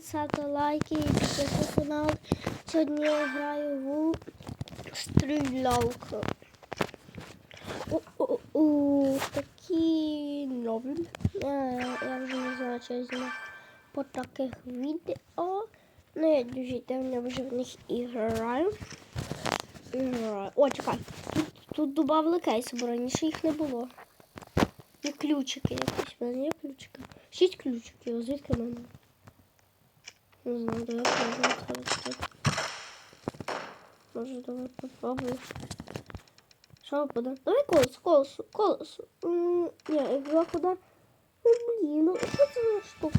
ставте лайки і підписуйтесь на канал. Сьогодні я граю в стрілялку. У такі нові. Е, Я вже не знаю, що я знаю по таких відео. Ну, я дуже давно вже в них і граю. О, чекай. Тут, додали кейси, бо раніше їх не було. І ключики якісь. Є ключики. Шість ключиків, звідки мене? Не знаю, давай попробуем. Може, давай попробуем. Що випаде? Давай колесо, колесо. М, Ні, два куди? Ну, блін, ну що це за штука?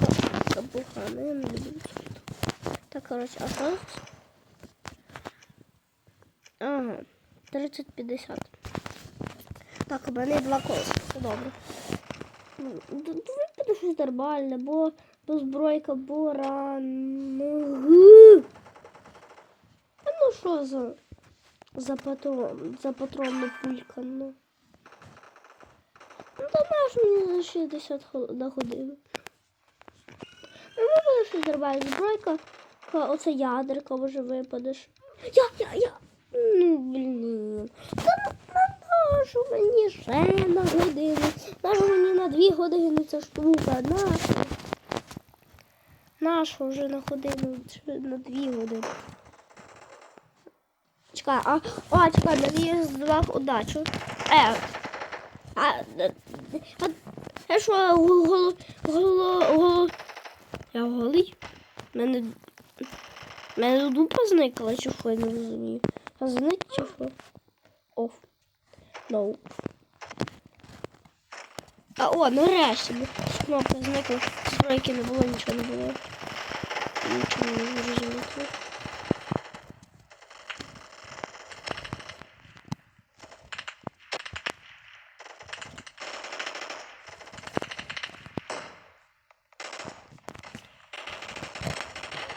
Забухана, я не люблю. Так, коротше, а що? Ага, 30-50. Так, у мене два колеса, це добре. Ну, Давай буде щось нормальне, бо, бо збройка буран. А ну що за, за патрон, за патронна пулька, ну. Ну то наш мені за 60 хол- на годину. Ну, не буде щось нормальне. Збройка, ка- оце ядерка може випадеш. Я, я, я. Ну, блін. Та на нашу мені ще на годину. Нашу мені на дві години ця штука. Нашу. Нашу вже на годину, на дві години. Чекай, а, о, чекай, мені здавав удачу. Е, а, а, а, що, голо, голо, голо, я голий? Мене, мене дупа зникла, чи що, я не розумію. А зник чи що? Оф. No. А, о, нарешті. Кнопка зникла. Збройки не було, нічого не було.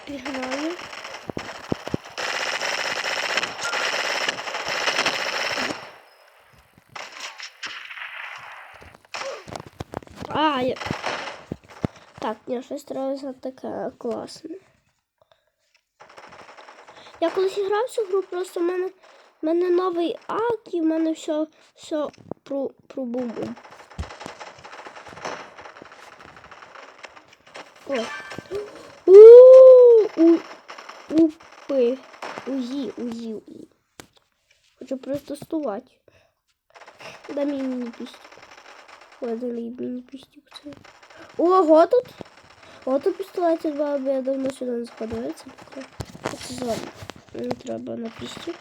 Пігнали. А, я... Так, ні, щось треба таке класне. Я колись грав цю гру, просто в мене, в мене новий ак і в мене все, все про, про бум-бум. У-у-у. Упи. Узі, узі, узі. Хочу протестувати. Дай мені міні-пістик. Ой, дай мені міні-пістик. Це. Ого, тут. О, тут пістолеті два, бо я давно сюди не заходила. Це. Це. Не треба на пісті.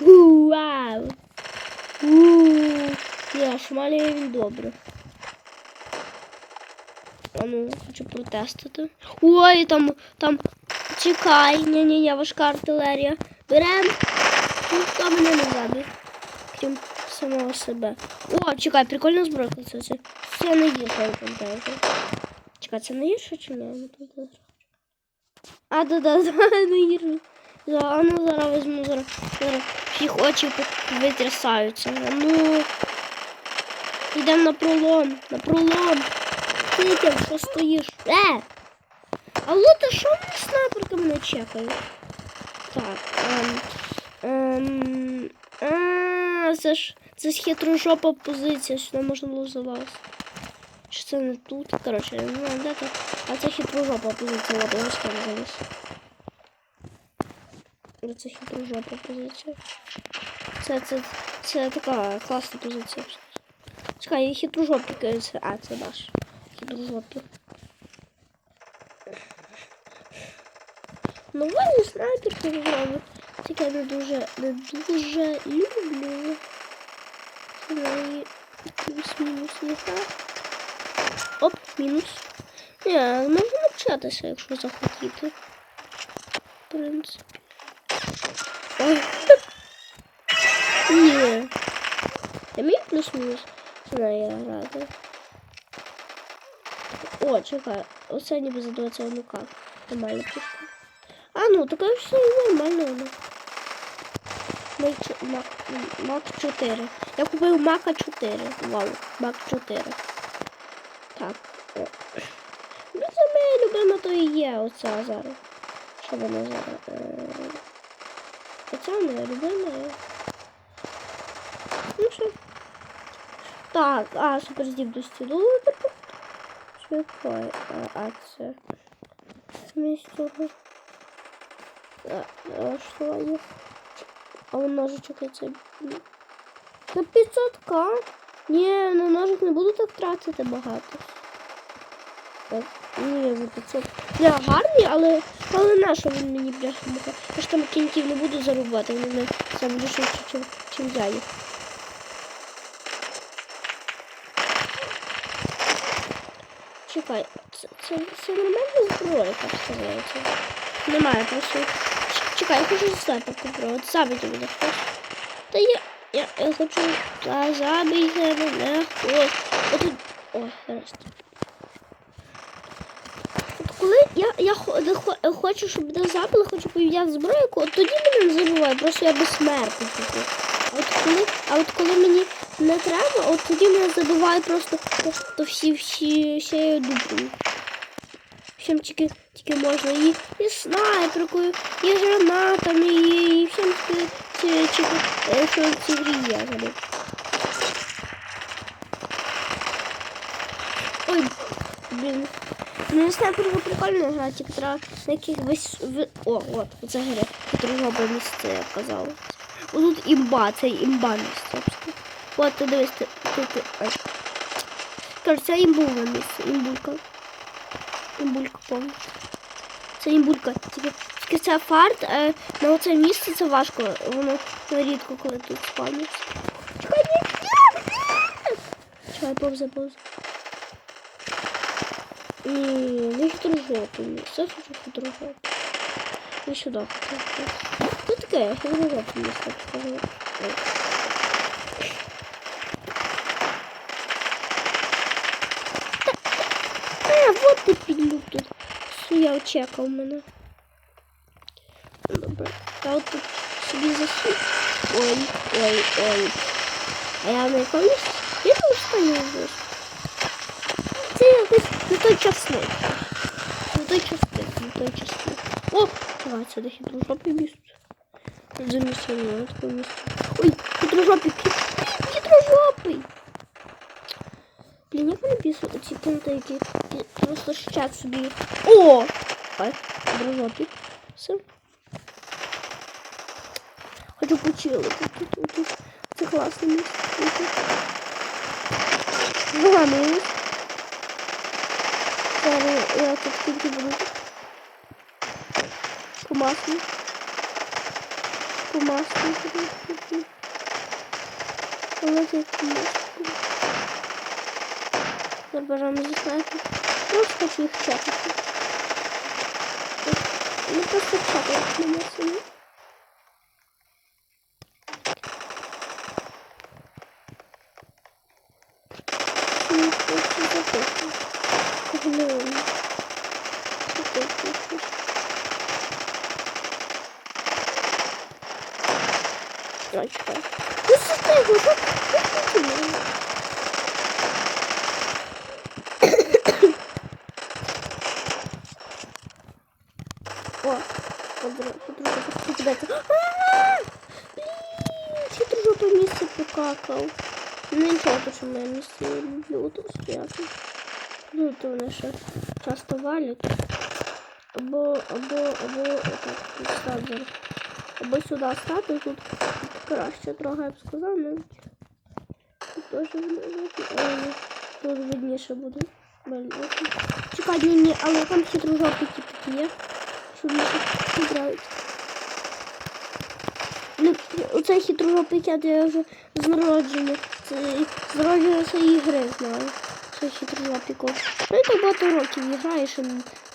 Вау! Я шмалює він добре. А ну, хочу протестити. Ой, там, там, чекай, ні-ні-ні, важка артилерія. Берем. Ніхто мене не забив. Крім самого себе. О, чекай, прикольна збройка, це, це, не гірше, я пам'ятаю. Чекай, це не гірше чи? Ну. А, да-да, да, не гірше. За, ну зараз візьму, зараз, зараз всіх очі витрясаються. Ну, йдемо на пролом, на пролом. Ти там, що стоїш? Е! Алло, ти що мене снайперка мене чекає? Так, ем, ем, а, це ж, це ж хитрожопа позиція, сюди можна було залазити. Чи це не тут? Коротше, я не знаю, де це. А це хитрожопа позиція, ладно, я скажу заліз. Ну, Це хитрожопа позиція. Це, це, це така класна позиція. Чекай, це, а, це наш. Хитрожопі. Ну, вони снайперки зробить. Тільки я не дуже, не дуже люблю. Це неї якийсь мінус не так. Оп, мінус. Ні, можна навчатися, якщо захотіти. В принципі. Ой. Ні. Я мій плюс-мінус знаю грати. О, чекай, оце ніби за 21 к Нормально пішка. А, ну, таке все нормально воно. Мак, Мак, Мак 4. Я купив Мака 4. Вау, Мак 4. Так. о. Ну, це ми любима, то і є оця зараз. Що вона зараз? Е, Оця не любима. Ну що? Так, а, суперздібності. Типу. Що? А, а це. Вместе цього. А, а що є? А он ножичок це. На 500к? Ні, на ножик не буду так тратити багато. Так, ні, за 500. Бля, гарний, але, але на що він мені бляха муха? Я ж там кінців не буду зарубати, вони мене сам буде чим, чим я їх. Чекай, це, це, це нормальна зброя, так сказати. Немає просто. Чекай, я хочу снайпер попробувати. Забити мене хтось. Та я, я, я хочу та забити мене хтось. Отут. Ой, зараз. От коли я, я не хочу, щоб мене забили, хочу поміняти збройку, от тоді мене не забуває, просто я безсмертний. типу. От коли, а от коли мені не треба, от тоді мене забиває просто, просто всі, всі, всією дупою. Всім тільки, тільки можна і, і снайперкою, і гранатами, і, і всім тільки, тільки, е, що в є. Ой, блін. Ну, дуже прикольно грати, треба на якихось... ви- О, от, оце гра, друге місце, я казала. Отут імба, це імба місце. От, ти дивись, ти, ти, ти. ай. Короче, це імбове місце, імбулька. Імбулька повністю. Це імбулька. Тільки, це фарт, е, на оце місце це важко. Воно рідко, коли тут спавниться. Чекай, ні, ні. Чекай, повзе, повзе. Ні, не хитрожопий місце, я хочу хитрожопий. І сюди хочу. Що таке? Місце, покажу. Ой. А, вот ти підлюк тут. Суя чекав мене. Добре. Я от тут собі засу. Ой, ой, ой. А я на якомусь? Я там стані вже. Це якось не той часник. Не той часник, не той часник. О! Давай, до хитрожопий місце. Заміщення, таке. Ой, хитрожопий, хитрожопий. Блін, як вони після оці які просто щать собі. О! Ай, дрожопі. Все. Хочу почилити. Тут, тут, тут. Це класне місце. Зараз я тут тільки буду. По. По маслу. Давайте по маску. Забираємо зі снайпер. Просто хочу їх чекати. Ну просто чекати самі. Ну, просто записую. Поглянемо. Записую. Ой, чекай. Ну, состай, ну, как? Как ты думаешь? О, подруга, Хитрожопе місце Ну нічого, що моє місце я люблю тут стояти. Ну, то вони ще часто валять. Або, або, або, отак, тут. Або сюди стати, тут, тут краще трохи, я б сказав, ну. Тут теж видно, але тут видніше буде. Чекай, ні, ні, але там хитрожопі типу є. Що мені не нравиться. Ну, оце хитрожопий кет я вже з народження. Це з народження цієї гри знаю. Це хитрожопий кот. Ну і так багато років і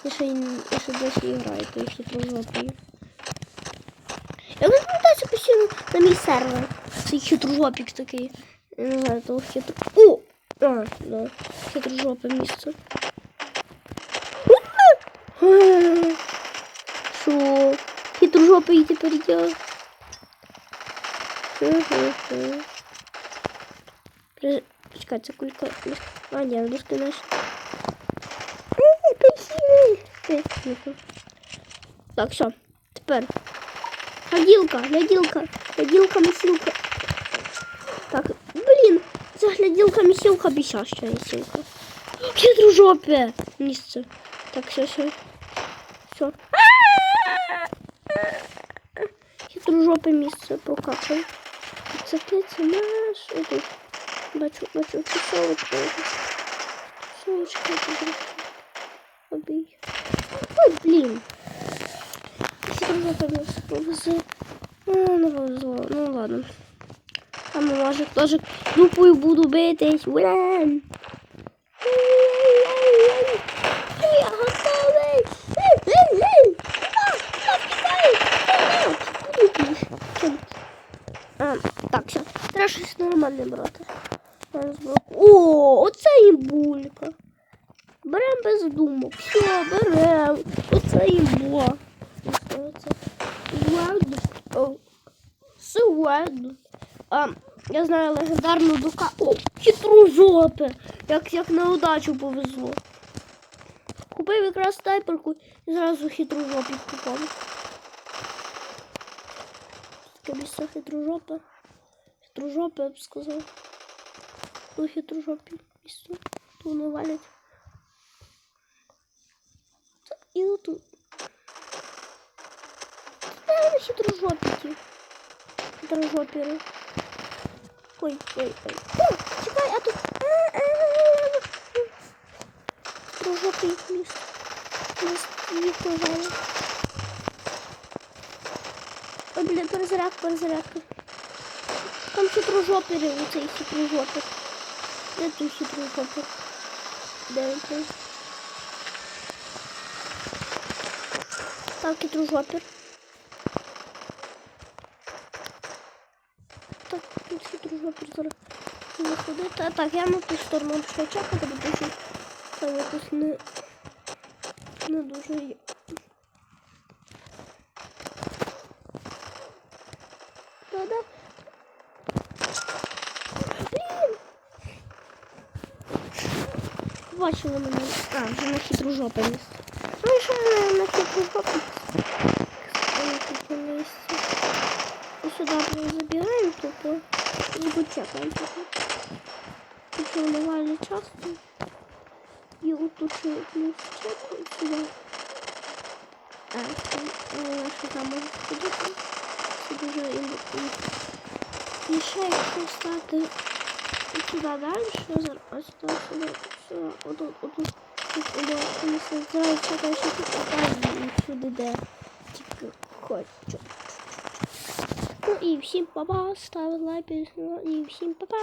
і ще, й- і ще досі грає, той хитрожопий. Я пам'ятаю постійно на мій сервер. Цей хитрожопік такий. Я не знаю, того хитро. О! А, да. Хитрожопе місце. Що? Хитрожопий тепер я. Почекай, це кулька. А, ні, дошки наші. Окей, дякую. Так, все. Тепер. Гляділка, гляділка, гляділка, місілка. Так, блін, це гляділка, місілка, бісяща місілка. Хитрожопе місце. Так, все, все. Все. Хитрожопе місце прокачав. Це наш. Тут бачу, бачу. Тусовочка, тут. Обій. Ой, блин. Хитрожопе місце повезе. Ну, не повезло. Ну, ладно. А ну, теж групою буду битись. Ура! Я готовий! А, Так, все. Треба щось нормальне брати. Зараз беру. О, оце імбулька. Берем без думок. Все, берем. Оце імбо. Оце, оце. Ладно. О, Все. А, я знаю легендарну дука. О, хитрожопе. Як, як на удачу повезло. Купив якраз снайперку і зразу хитрожопі попав. Таке місце хитрожопе. Хитрожопе, я б сказав. Ну, хитрожопі місце. Тут вони валять. І отут. Наверное, хитрожопіки. Хитрожопіри. Ой, ой, ой. О, чекай, а тут... Хитрожопий міст. Міст пожали. Ой, блін, перезарядка, перезарядка. Там хитрожопіри, у цей хитрожопір. Де той хитрожопір? Де він той? Так, хитрожопір. Так, тут хитрожопір зараз не ходити. А так, я на ту сторону пішла чекати, бо дуже там якось не, не дуже є. Да-да. Блін! Бачили мене. А, вже на хитрожопе місце. Ну і що на, на хитрожопе? Таке місце. І сюди прям забігаємо тупо. І почекаємо тупо. Тут наливали часто. І плюс чеку і сюди. А, що там може ходити? Це дуже і, і, і ще якщо стати сюди далі, ось сюди, сюди, отут, отут. Тут місце. Зараз чекаю, що тут опять сюди де. Тільки хочу. Ну і всім па-па, ставте лайк, і всім па-па.